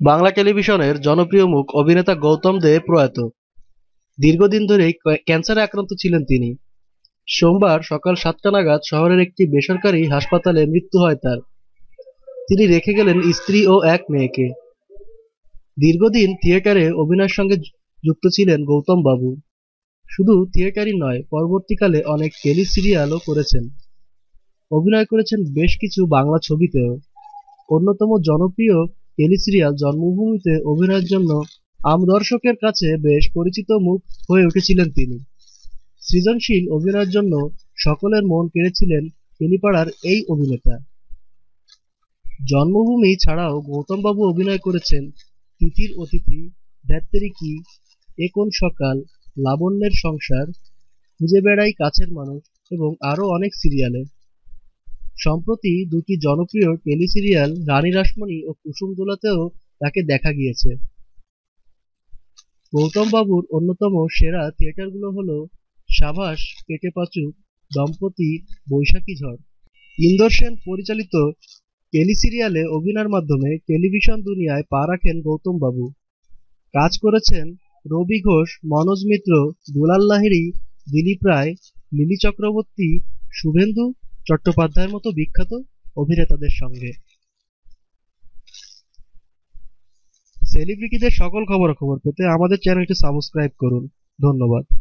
বাংলা টেলিভিশনের জনপ্রিয় মুখ অভিনেতা গৌতম দে প্রয়াত। দীর্ঘদিন ধরেই ক্যান্সারে আক্রান্ত ছিলেন তিনি। সোমবার সকাল সাতটা নাগাদ শহরের একটি বেসরকারি হাসপাতালে মৃত্যু হয় তার। তিনি রেখে গেলেন স্ত্রী ও এক মেয়েকে। দীর্ঘদিন থিয়েটারে অভিনয়ের সঙ্গে যুক্ত ছিলেন গৌতম বাবু। শুধু থিয়েটারই নয়, পরবর্তীকালে অনেক টেলি সিরিয়ালও করেছেন। অভিনয় করেছেন বেশ কিছু বাংলা ছবিতেও। অন্যতম জনপ্রিয় টেলি সিরিয়াল জন্মভূমিতে অভিনয়ের জন্য আম দর্শকের কাছে বেশ পরিচিত মুখ হয়ে উঠেছিলেন তিনি। সৃজনশীল অভিনয়ের জন্য সকলের মন কেড়েছিলেন টেলিপাড়ার এই অভিনেতা। জন্মভূমি ছাড়াও গৌতম বাবু অভিনয় করেছেন তিথির অতিথি ধ্যাত্তেরি কি এ কোন সকাল, লাবণ্যের সংসার, খুঁজে বেড়াই কাছের মানুষ এবং আরও অনেক সিরিয়ালে। সম্প্রতি দুটি জনপ্রিয় টেলি সিরিয়াল রানী রাসমণি ও কুসুম দোলাতেও তাকে দেখা গিয়েছে। গৌতম বাবুর অন্যতম সেরা থিয়েটারগুলো হলো সাভাস, পেটে পাচু, দম্পতি, বৈশাখী ঝড়। ইন্দর সেন পরিচালিত টেলি সিরিয়ালে অভিনয়ের মাধ্যমে টেলিভিশন দুনিয়ায় পা রাখেন গৌতম বাবু। কাজ করেছেন রবি ঘোষ, মনোজ মিত্র, দুলাল লাহিড়ী, দিলীপ রায়, লিলি চক্রবর্তী, শুভেন্দু চট্টোপাধ্যায়ের মতো বিখ্যাত অভিনেতাদের সঙ্গে। সেলিব্রিটিদের সকল খবরাখবর পেতে আমাদের চ্যানেলটি সাবস্ক্রাইব করুন। ধন্যবাদ।